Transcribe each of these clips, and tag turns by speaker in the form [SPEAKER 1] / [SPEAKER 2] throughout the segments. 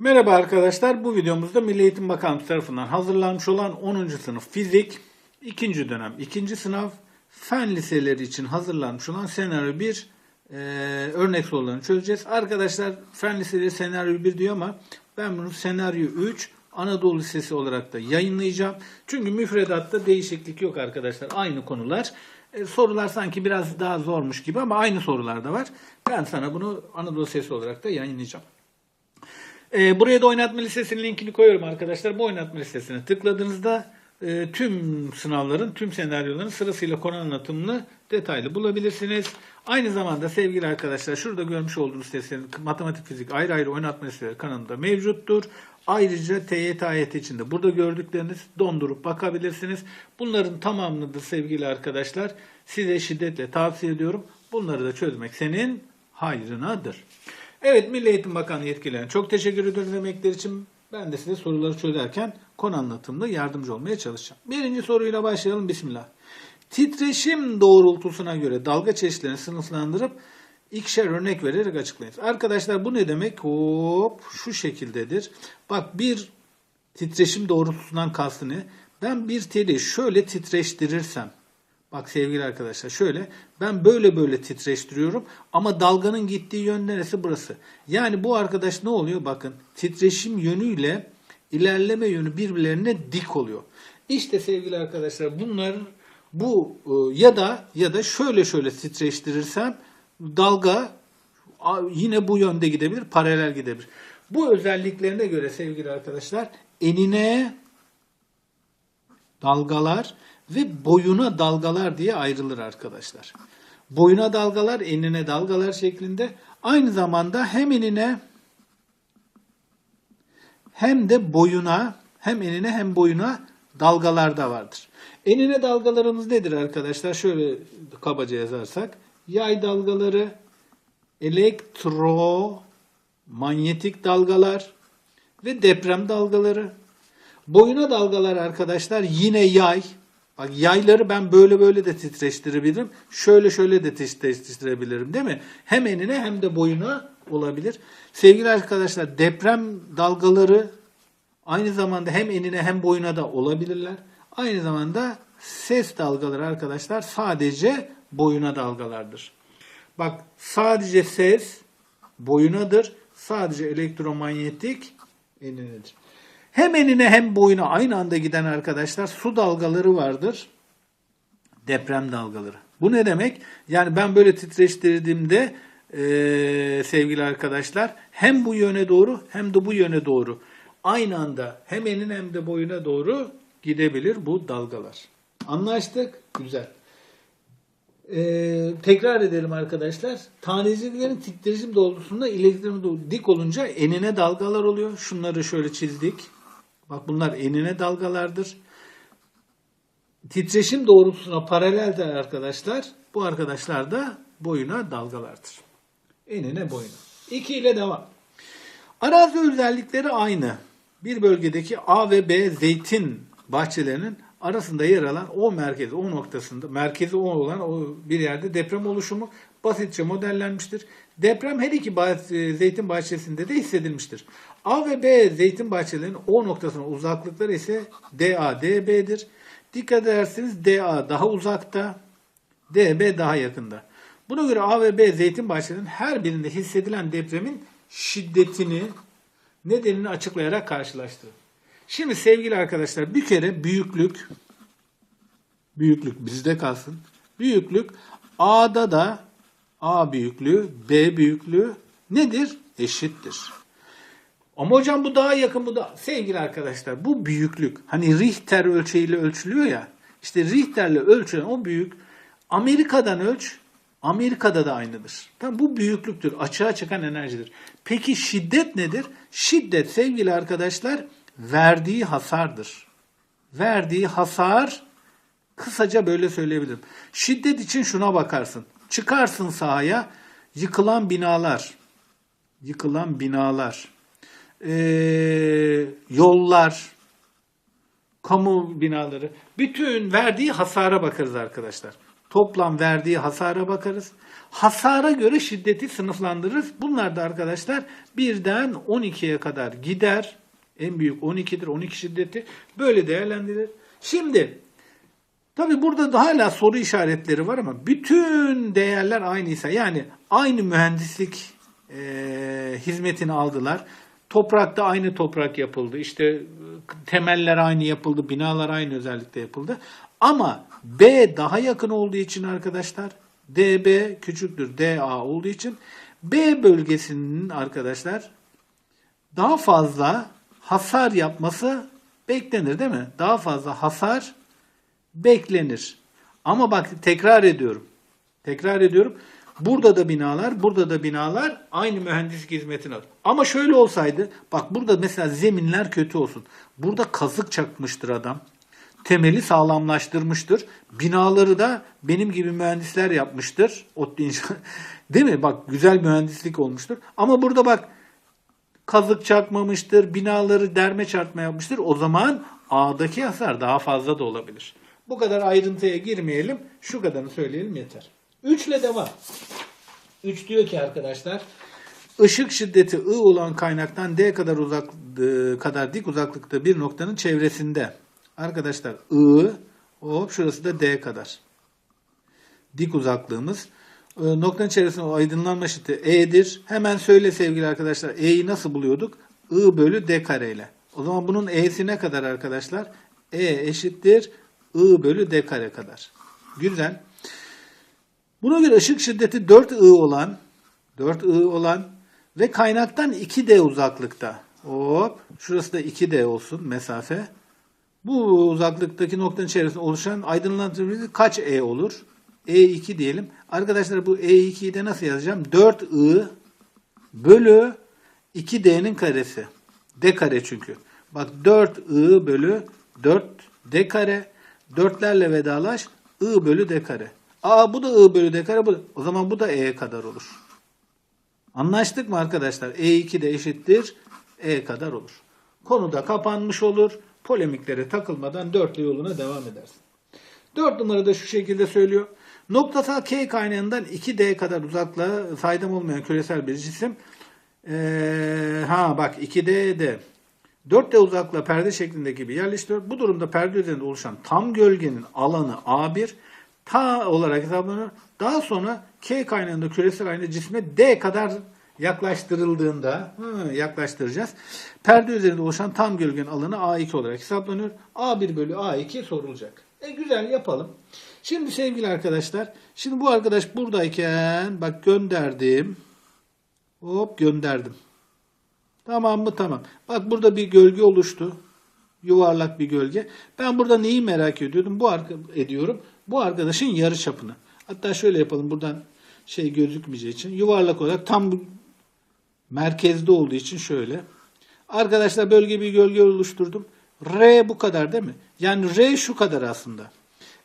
[SPEAKER 1] Merhaba arkadaşlar. Bu videomuzda Milli Eğitim Bakanlığı tarafından hazırlanmış olan 10. sınıf fizik 2. dönem 2. sınav fen liseleri için hazırlanmış olan senaryo 1 e, örnek sorularını çözeceğiz. Arkadaşlar fen liseleri senaryo 1 diyor ama ben bunu senaryo 3 Anadolu Lisesi olarak da yayınlayacağım. Çünkü müfredatta değişiklik yok arkadaşlar. Aynı konular. E, sorular sanki biraz daha zormuş gibi ama aynı sorular da var. Ben sana bunu Anadolu Lisesi olarak da yayınlayacağım. E, buraya da oynatma listesinin linkini koyuyorum arkadaşlar. Bu oynatma listesine tıkladığınızda e, tüm sınavların, tüm senaryoların sırasıyla konu anlatımını detaylı bulabilirsiniz. Aynı zamanda sevgili arkadaşlar şurada görmüş olduğunuz sitesinin matematik fizik ayrı ayrı oynatma listeleri kanalında mevcuttur. Ayrıca TYT ayeti içinde burada gördükleriniz dondurup bakabilirsiniz. Bunların tamamını da sevgili arkadaşlar size şiddetle tavsiye ediyorum. Bunları da çözmek senin hayrınadır. Evet Milli Eğitim Bakanlığı yetkililerine çok teşekkür ediyoruz emekler için. Ben de size soruları çözerken konu anlatımında yardımcı olmaya çalışacağım. Birinci soruyla başlayalım. Bismillah. Titreşim doğrultusuna göre dalga çeşitlerini sınıflandırıp ikişer örnek vererek açıklayınız. Arkadaşlar bu ne demek? Hop şu şekildedir. Bak bir titreşim doğrultusundan kastı ne? Ben bir teli şöyle titreştirirsem Bak sevgili arkadaşlar şöyle ben böyle böyle titreştiriyorum ama dalganın gittiği yön neresi burası. Yani bu arkadaş ne oluyor bakın titreşim yönüyle ilerleme yönü birbirlerine dik oluyor. İşte sevgili arkadaşlar bunlar bu e, ya da ya da şöyle şöyle titreştirirsem dalga yine bu yönde gidebilir paralel gidebilir. Bu özelliklerine göre sevgili arkadaşlar enine dalgalar ve boyuna dalgalar diye ayrılır arkadaşlar. Boyuna dalgalar, enine dalgalar şeklinde. Aynı zamanda hem enine hem de boyuna, hem enine hem boyuna dalgalar da vardır. Enine dalgalarımız nedir arkadaşlar? Şöyle kabaca yazarsak. Yay dalgaları, elektromanyetik dalgalar ve deprem dalgaları. Boyuna dalgalar arkadaşlar yine yay. Bak yayları ben böyle böyle de titreştirebilirim. Şöyle şöyle de titreştirebilirim değil mi? Hem enine hem de boyuna olabilir. Sevgili arkadaşlar deprem dalgaları aynı zamanda hem enine hem boyuna da olabilirler. Aynı zamanda ses dalgaları arkadaşlar sadece boyuna dalgalardır. Bak sadece ses boyunadır. Sadece elektromanyetik eninedir. Hem enine hem boyuna aynı anda giden arkadaşlar su dalgaları vardır. Deprem dalgaları. Bu ne demek? Yani ben böyle titreştirdiğimde eee, sevgili arkadaşlar hem bu yöne doğru hem de bu yöne doğru aynı anda hem enine hem de boyuna doğru gidebilir bu dalgalar. Anlaştık? Güzel. Ee, tekrar edelim arkadaşlar. Taneciklerin titreşim doğrultusunda doğru- dik olunca enine dalgalar oluyor. Şunları şöyle çizdik. Bak bunlar enine dalgalardır. Titreşim doğrultusuna paraleldir arkadaşlar. Bu arkadaşlar da boyuna dalgalardır. Enine boyuna. 2 ile devam. Arazi özellikleri aynı. Bir bölgedeki A ve B zeytin bahçelerinin arasında yer alan o merkezi, o noktasında, merkezi o olan o bir yerde deprem oluşumu basitçe modellenmiştir. Deprem her iki bah- zeytin bahçesinde de hissedilmiştir. A ve B zeytin bahçelerinin o noktasına uzaklıkları ise DA, DB'dir. Dikkat ederseniz DA daha uzakta, DB daha yakında. Buna göre A ve B zeytin bahçelerinin her birinde hissedilen depremin şiddetini, nedenini açıklayarak karşılaştırın. Şimdi sevgili arkadaşlar bir kere büyüklük, büyüklük bizde kalsın. Büyüklük A'da da A büyüklüğü, B büyüklüğü nedir? Eşittir. Ama hocam bu daha yakın bu da sevgili arkadaşlar bu büyüklük hani Richter ölçeğiyle ölçülüyor ya işte Richter'le ölçülen o büyük Amerika'dan ölç Amerika'da da aynıdır. Tamam bu büyüklüktür. Açığa çıkan enerjidir. Peki şiddet nedir? Şiddet sevgili arkadaşlar verdiği hasardır. Verdiği hasar kısaca böyle söyleyebilirim. Şiddet için şuna bakarsın. Çıkarsın sahaya yıkılan binalar, yıkılan binalar, eee, yollar, kamu binaları, bütün verdiği hasara bakarız arkadaşlar. Toplam verdiği hasara bakarız. Hasara göre şiddeti sınıflandırırız. Bunlar da arkadaşlar birden 12'ye kadar gider. En büyük 12'dir. 12 şiddeti. Böyle değerlendirilir. Şimdi Tabi burada da hala soru işaretleri var ama bütün değerler aynıysa yani aynı mühendislik e, hizmetini aldılar. Toprakta aynı toprak yapıldı. İşte e, temeller aynı yapıldı. Binalar aynı özellikte yapıldı. Ama B daha yakın olduğu için arkadaşlar DB küçüktür DA olduğu için B bölgesinin arkadaşlar daha fazla hasar yapması beklenir değil mi? Daha fazla hasar beklenir. Ama bak tekrar ediyorum. Tekrar ediyorum. Burada da binalar, burada da binalar aynı mühendislik hizmetini alır. Ama şöyle olsaydı, bak burada mesela zeminler kötü olsun. Burada kazık çakmıştır adam. Temeli sağlamlaştırmıştır. Binaları da benim gibi mühendisler yapmıştır. Değil mi? Bak güzel mühendislik olmuştur. Ama burada bak kazık çakmamıştır, binaları derme çarpma yapmıştır. O zaman A'daki hasar daha fazla da olabilir. Bu kadar ayrıntıya girmeyelim. Şu kadarını söyleyelim yeter. 3 ile devam. 3 diyor ki arkadaşlar ışık şiddeti I olan kaynaktan D kadar uzak e, kadar dik uzaklıkta bir noktanın çevresinde. Arkadaşlar I hop şurası da D kadar. Dik uzaklığımız. E, Noktanın çevresinde o aydınlanma şiddeti E'dir. Hemen söyle sevgili arkadaşlar. E'yi nasıl buluyorduk? I bölü D kare ile. O zaman bunun E'si ne kadar arkadaşlar? E eşittir I bölü D kare kadar. Güzel. Buna göre ışık şiddeti 4I olan 4I olan ve kaynaktan 2D uzaklıkta. Hop. Şurası da 2D olsun mesafe. Bu uzaklıktaki noktanın çevresinde oluşan aydınlatma kaç E olur? E2 diyelim. Arkadaşlar bu E2'yi de nasıl yazacağım? 4I bölü 2D'nin karesi. D kare çünkü. Bak 4I bölü 4D kare. Dörtlerle vedalaş. I bölü D kare. Aa bu da I bölü D kare. Bu, o zaman bu da E kadar olur. Anlaştık mı arkadaşlar? E2 de eşittir E kadar olur. Konu da kapanmış olur. Polemiklere takılmadan dörtlü yoluna devam edersin. Dört numarada şu şekilde söylüyor. Noktasal K kaynağından 2D kadar uzaklığa saydam olmayan küresel bir cisim. Ee, ha bak 2D'de 4D uzaklığa perde şeklindeki bir yerleştiriyor. Bu durumda perde üzerinde oluşan tam gölgenin alanı A1 ta olarak hesaplanıyor. Daha sonra K kaynağında küresel aynı cisme D kadar yaklaştırıldığında hı, yaklaştıracağız. Perde üzerinde oluşan tam gölgenin alanı A2 olarak hesaplanıyor. A1 bölü A2 sorulacak. E güzel yapalım. Şimdi sevgili arkadaşlar, şimdi bu arkadaş buradayken bak gönderdim. Hop gönderdim. Tamam mı? Tamam. Bak burada bir gölge oluştu. Yuvarlak bir gölge. Ben burada neyi merak ediyordum? Bu arka, ediyorum. Bu arkadaşın yarı çapını. Hatta şöyle yapalım. Buradan şey gözükmeyeceği için. Yuvarlak olarak tam merkezde olduğu için şöyle. Arkadaşlar bölge bir gölge oluşturdum. R bu kadar değil mi? Yani R şu kadar aslında.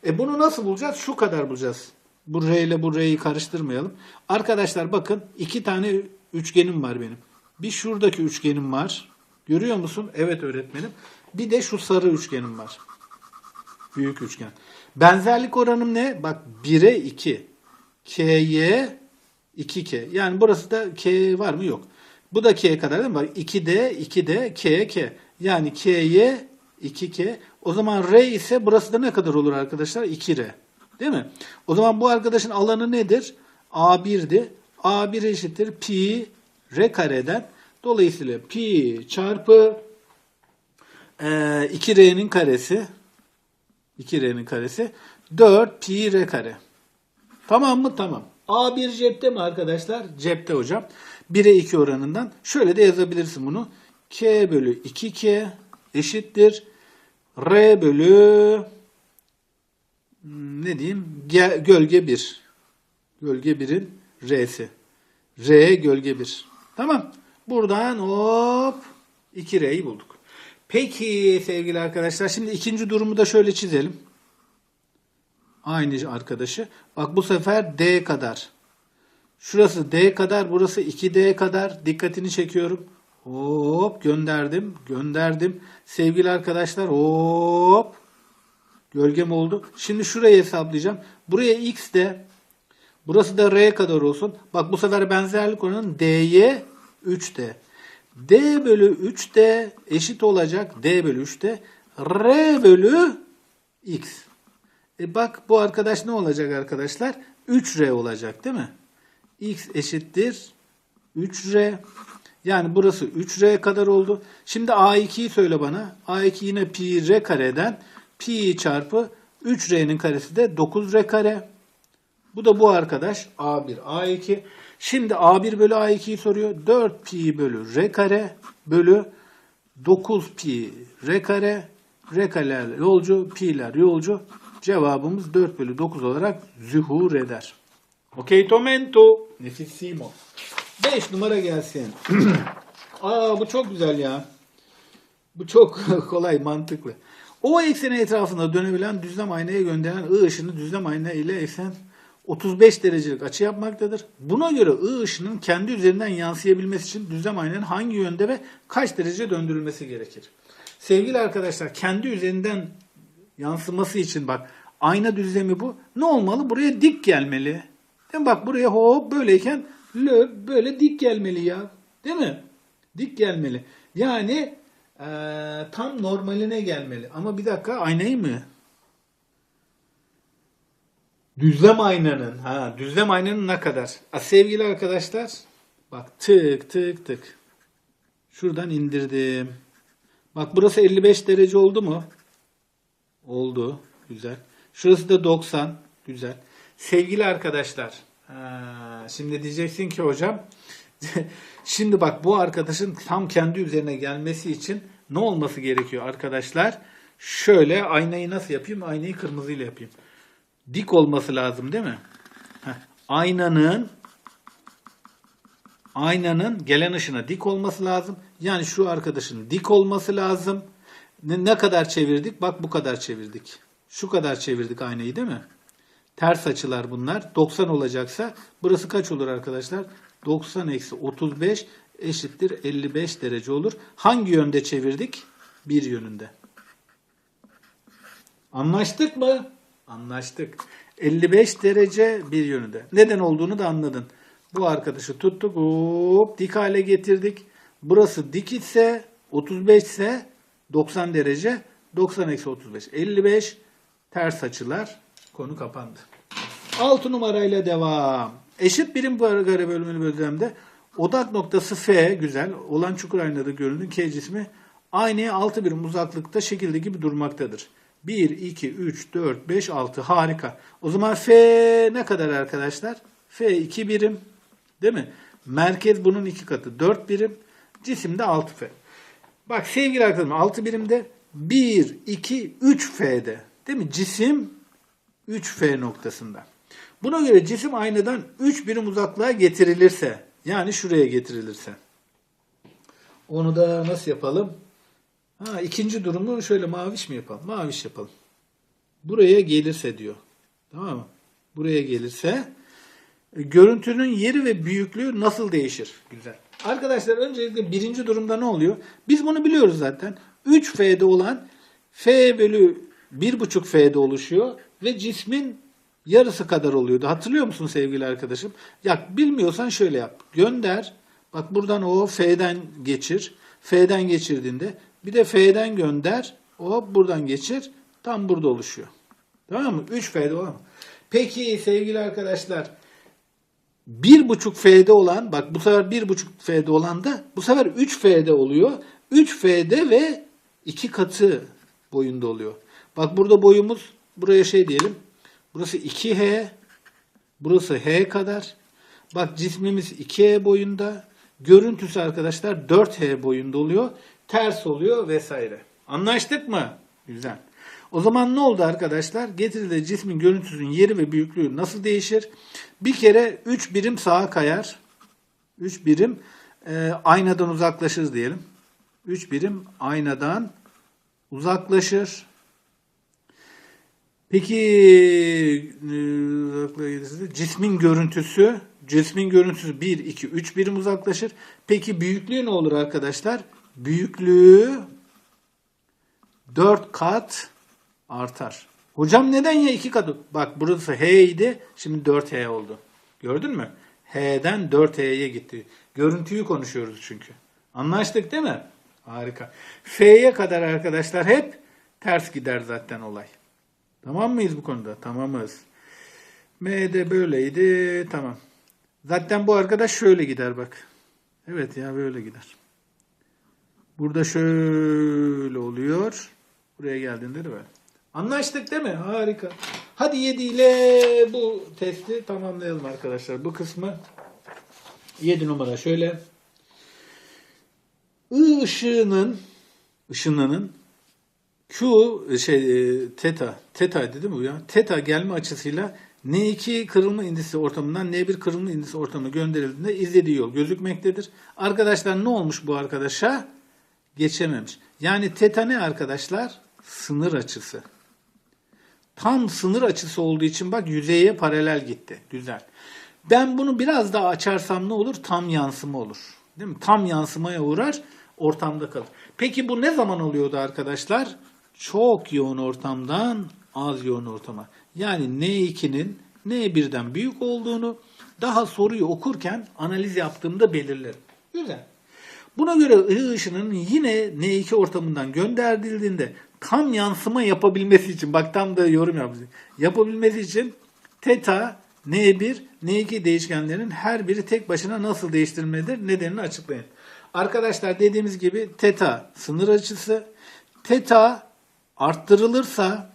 [SPEAKER 1] E bunu nasıl bulacağız? Şu kadar bulacağız. Bu R ile bu R'yi karıştırmayalım. Arkadaşlar bakın iki tane üçgenim var benim. Bir şuradaki üçgenim var. Görüyor musun? Evet öğretmenim. Bir de şu sarı üçgenim var. Büyük üçgen. Benzerlik oranım ne? Bak 1'e 2. K'ye 2K. Yani burası da K var mı? Yok. Bu da K kadar değil mi? Bak 2D, 2D, K, K. Yani K'ye 2K. O zaman R ise burası da ne kadar olur arkadaşlar? 2R. Değil mi? O zaman bu arkadaşın alanı nedir? A1'di. A1 eşittir pi R kareden. Dolayısıyla pi çarpı e, 2R'nin karesi 2R'nin karesi 4 pi R kare. Tamam mı? Tamam. A1 cepte mi arkadaşlar? Cepte hocam. 1'e 2 oranından. Şöyle de yazabilirsin bunu. K bölü 2K eşittir. R bölü hmm, ne diyeyim? Ge- gölge 1. Gölge 1'in R'si. R gölge 1. Tamam. Buradan hop 2R'yi bulduk. Peki sevgili arkadaşlar şimdi ikinci durumu da şöyle çizelim. Aynı arkadaşı. Bak bu sefer D kadar. Şurası D kadar, burası 2D kadar. Dikkatini çekiyorum. Hop gönderdim, gönderdim. Sevgili arkadaşlar hop Gölgem oldu. Şimdi şurayı hesaplayacağım. Buraya x de burası da r kadar olsun. Bak bu sefer benzerlik oranının d'ye 3d. D bölü 3d eşit olacak d bölü 3d r bölü x. E bak bu arkadaş ne olacak arkadaşlar? 3r olacak değil mi? x eşittir 3r. Yani burası 3r kadar oldu. Şimdi a2'yi söyle bana. a2 yine pi r kareden pi çarpı 3r'nin karesi de 9r kare. Bu da bu arkadaş a1 a2. Şimdi a1 bölü a2'yi soruyor. 4 pi bölü r kare bölü 9 pi r kare. R kareler yolcu, pi'ler yolcu. Cevabımız 4 bölü 9 olarak zuhur eder. Okey tomento. Nefissimo. 5 numara gelsin. Aa bu çok güzel ya. Bu çok kolay, mantıklı. O ekseni etrafında dönebilen düzlem aynaya gönderen I ışını düzlem ayna ile eksen 35 derecelik açı yapmaktadır. Buna göre I ışının kendi üzerinden yansıyabilmesi için düzlem aynanın hangi yönde ve kaç derece döndürülmesi gerekir? Sevgili arkadaşlar kendi üzerinden yansıması için bak ayna düzlemi bu. Ne olmalı? Buraya dik gelmeli. Değil mi? Bak buraya hop böyleyken lö böyle dik gelmeli ya. Değil mi? Dik gelmeli. Yani eee, tam normaline gelmeli. Ama bir dakika aynayı mı? Düzlem aynanın. Ha, düzlem aynanın ne kadar? Ha, sevgili arkadaşlar bak tık tık tık. Şuradan indirdim. Bak burası 55 derece oldu mu? Oldu. Güzel. Şurası da 90. Güzel. Sevgili arkadaşlar. ha, şimdi diyeceksin ki hocam. şimdi bak bu arkadaşın tam kendi üzerine gelmesi için ne olması gerekiyor arkadaşlar? Şöyle aynayı nasıl yapayım? Aynayı kırmızıyla yapayım. Dik olması lazım değil mi? Heh. Aynanın aynanın gelen ışına dik olması lazım. Yani şu arkadaşın dik olması lazım. Ne, ne kadar çevirdik? Bak bu kadar çevirdik. Şu kadar çevirdik aynayı değil mi? Ters açılar bunlar. 90 olacaksa burası kaç olur arkadaşlar? 90 eksi 35 eşittir 55 derece olur. Hangi yönde çevirdik? Bir yönünde. Anlaştık mı? Anlaştık. 55 derece bir yönünde. Neden olduğunu da anladın. Bu arkadaşı tuttuk. Hop, dik hale getirdik. Burası dik ise 35 ise 90 derece. 90 eksi 35. 55 ters açılar. Konu kapandı. 6 numarayla devam. Eşit birim kare bölümünü bölümde odak noktası F güzel olan çukur aynada görünen K cismi aynaya 6 birim uzaklıkta şekilde gibi durmaktadır. 1, 2, 3, 4, 5, 6 harika. O zaman F ne kadar arkadaşlar? F 2 birim değil mi? Merkez bunun iki katı 4 birim. Cisim de 6 F. Bak sevgili arkadaşım 6 birimde 1, 2, 3 F'de. Değil mi? Cisim 3 F noktasında. Buna göre cisim aynadan 3 birim uzaklığa getirilirse yani şuraya getirilirse. Onu da nasıl yapalım? Ha, ikinci durumu şöyle maviş mi yapalım? Maviş yapalım. Buraya gelirse diyor. Tamam mı? Buraya gelirse e, görüntünün yeri ve büyüklüğü nasıl değişir? Güzel. Arkadaşlar öncelikle birinci durumda ne oluyor? Biz bunu biliyoruz zaten. 3F'de olan F bölü 1,5 F'de oluşuyor ve cismin yarısı kadar oluyordu. Hatırlıyor musun sevgili arkadaşım? Ya bilmiyorsan şöyle yap. Gönder. Bak buradan o F'den geçir. F'den geçirdiğinde bir de F'den gönder. O buradan geçir. Tam burada oluşuyor. Tamam mı? 3 F'de olan. Peki sevgili arkadaşlar 1.5 F'de olan bak bu sefer 1.5 F'de olan da bu sefer 3 F'de oluyor. 3 F'de ve 2 katı boyunda oluyor. Bak burada boyumuz buraya şey diyelim. Burası 2H. Burası H kadar. Bak cismimiz 2H boyunda. Görüntüsü arkadaşlar 4H boyunda oluyor. Ters oluyor vesaire. Anlaştık mı? Güzel. O zaman ne oldu arkadaşlar? Getirilen cismin görüntüsünün yeri ve büyüklüğü nasıl değişir? Bir kere 3 birim sağa kayar. 3 birim e, aynadan uzaklaşır diyelim. 3 birim aynadan uzaklaşır. Peki e, cismin görüntüsü cismin görüntüsü 1, 2, 3 birim uzaklaşır. Peki büyüklüğü ne olur arkadaşlar? Büyüklüğü 4 kat artar. Hocam neden ya iki katı? Bak burası H idi. Şimdi 4H oldu. Gördün mü? H'den 4H'ye gitti. Görüntüyü konuşuyoruz çünkü. Anlaştık değil mi? Harika. F'ye kadar arkadaşlar hep ters gider zaten olay. Tamam mıyız bu konuda? Tamamız. M'de böyleydi. Tamam. Zaten bu arkadaş şöyle gider bak. Evet ya böyle gider. Burada şöyle oluyor. Buraya geldiğinde de böyle. Anlaştık değil mi? Harika. Hadi 7 ile bu testi tamamlayalım arkadaşlar. Bu kısmı 7 numara şöyle. I ışığının ışınının Q şey e, teta teta değil mi bu ya? Teta gelme açısıyla N2 kırılma indisi ortamından N1 kırılma indisi ortamına gönderildiğinde izlediği yol gözükmektedir. Arkadaşlar ne olmuş bu arkadaşa? Geçememiş. Yani teta ne arkadaşlar? Sınır açısı. Tam sınır açısı olduğu için bak yüzeye paralel gitti. Güzel. Ben bunu biraz daha açarsam ne olur? Tam yansıma olur. Değil mi? Tam yansımaya uğrar, ortamda kalır. Peki bu ne zaman oluyordu arkadaşlar? Çok yoğun ortamdan az yoğun ortama. Yani N2'nin N1'den büyük olduğunu daha soruyu okurken analiz yaptığımda belirlerim. Güzel. Buna göre I ışının yine N2 ortamından gönderildiğinde tam yansıma yapabilmesi için bak tam da yorum yapacağım. Yapabilmesi için teta N1, N2 değişkenlerin her biri tek başına nasıl değiştirilmelidir nedenini açıklayın. Arkadaşlar dediğimiz gibi teta sınır açısı. Teta arttırılırsa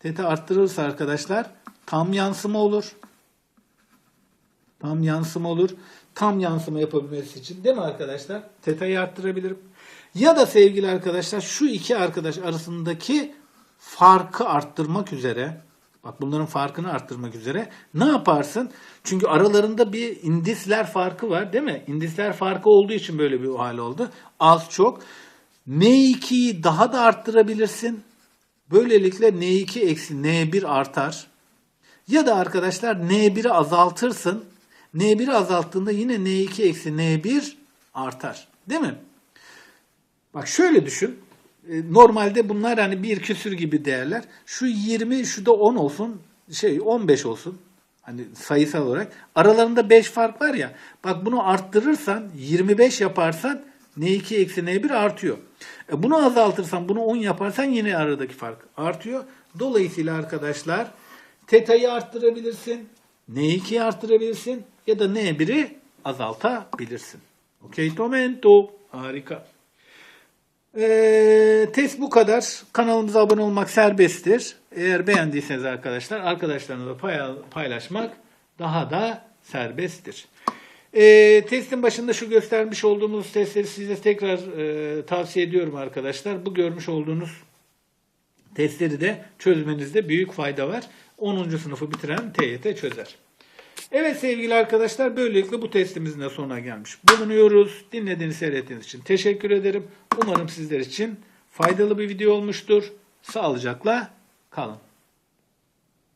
[SPEAKER 1] teta arttırılırsa arkadaşlar tam yansıma olur. Tam yansıma olur. Tam yansıma yapabilmesi için değil mi arkadaşlar? Teta'yı arttırabilirim. Ya da sevgili arkadaşlar şu iki arkadaş arasındaki farkı arttırmak üzere bak bunların farkını arttırmak üzere ne yaparsın? Çünkü aralarında bir indisler farkı var değil mi? İndisler farkı olduğu için böyle bir hal oldu. Az çok. N2'yi daha da arttırabilirsin. Böylelikle N2 eksi N1 artar. Ya da arkadaşlar N1'i azaltırsın. N1'i azalttığında yine N2 eksi N1 artar. Değil mi? Bak şöyle düşün. E, Normalde bunlar hani bir küsür gibi değerler. Şu 20, şu da 10 olsun. Şey 15 olsun. Hani sayısal olarak. Aralarında 5 fark var ya. Bak bunu arttırırsan 25 yaparsan N2 eksi N1 artıyor. E bunu azaltırsan bunu 10 yaparsan yine aradaki fark artıyor. Dolayısıyla arkadaşlar teta'yı arttırabilirsin. N2'yi arttırabilirsin ya da N1'i azaltabilirsin. Okey tomento. Harika. Ee, test bu kadar. Kanalımıza abone olmak serbesttir. Eğer beğendiyseniz arkadaşlar arkadaşlarınızla pay- paylaşmak daha da serbesttir. Ee, testin başında şu göstermiş olduğumuz testleri size tekrar e, tavsiye ediyorum arkadaşlar. Bu görmüş olduğunuz testleri de çözmenizde büyük fayda var. 10. sınıfı bitiren TYT çözer. Evet sevgili arkadaşlar böylelikle bu testimizin de sonuna gelmiş bulunuyoruz. Dinlediğiniz seyrettiğiniz için teşekkür ederim. Umarım sizler için faydalı bir video olmuştur. Sağlıcakla kalın.